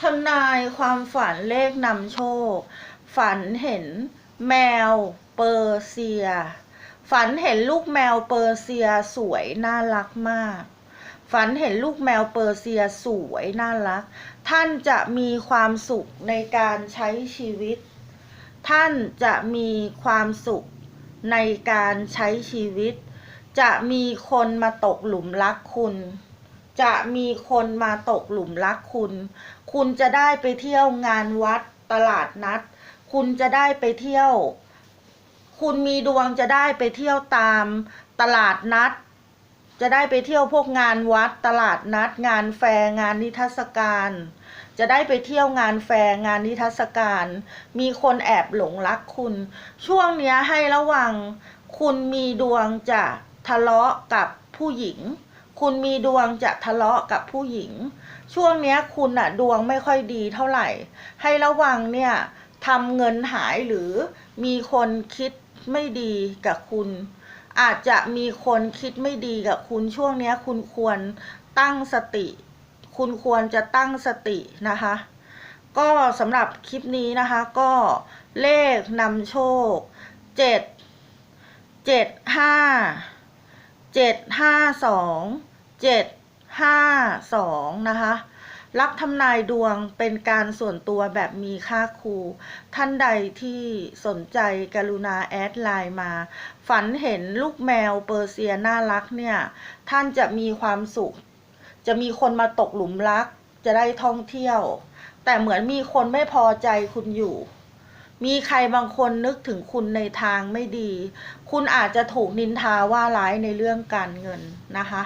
ทำนายความฝันเลขนำโชค ฝันเห็นแมวเปอร์เซีย ฝันเห็นลูกแมวเปอร์เซียสวยน่ารักมาก ฝันเห็นลูกแมวเปอร์เซียสวยน่ารัก ท่านจะมีความสุขในการใช้ชีวิต ท่านจะมีความสุขในการใช้ชีวิต จะมีคนมาตกหลุมรักคุณ จะมีคนมาตกหลุมรักคุณ คุณจะได้ไปเที่ยวงานวัดตลาดนัด คุณจะได้ไปเที่ยว คุณมีดวงจะได้ไปเที่ยวตามตลาดนัด จะได้ไปเที่ยวพวกงานวัดตลาดนัด งานแฟร์งานนิทรรศการ จะได้ไปเที่ยวงานแฟร์งานนิทรรศการ มีคนแอบหลงรักคุณ ช่วงเนี้ยให้ระวัง คุณมีดวงจะทะเลาะกับผู้หญิง คุณมีดวงจะทะเลาะกับผู้หญิง ช่วงนี้คุณอะดวงไม่ค่อยดีเท่าไหร่ ให้ระวังเนี่ยทำเงินหายหรือมีคนคิดไม่ดีกับคุณ อาจจะมีคนคิดไม่ดีกับคุณช่วงนี้คุณควรตั้งสติ คุณควรจะตั้งสตินะคะ ก็สำหรับคลิปนี้นะคะก็เลขนำโชคเจ็ดเจ็ดห้า เจ็ดห้าสองเจ็ดห้าสองนะคะรับทำนายดวงเป็นการส่วนตัวแบบมีค่าครู ท่านใดที่สนใจกรุณาแอดไลน์มา ฝันเห็นลูกแมวเปอร์เซียน่ารักเนี่ย ท่านจะมีความสุข จะมีคนมาตกหลุมรัก จะได้ท่องเที่ยว แต่เหมือนมีคนไม่พอใจคุณอยู่ มีใครบางคนนึกถึงคุณในทางไม่ดี คุณอาจจะถูกนินทาว่าร้ายในเรื่องการเงินนะคะ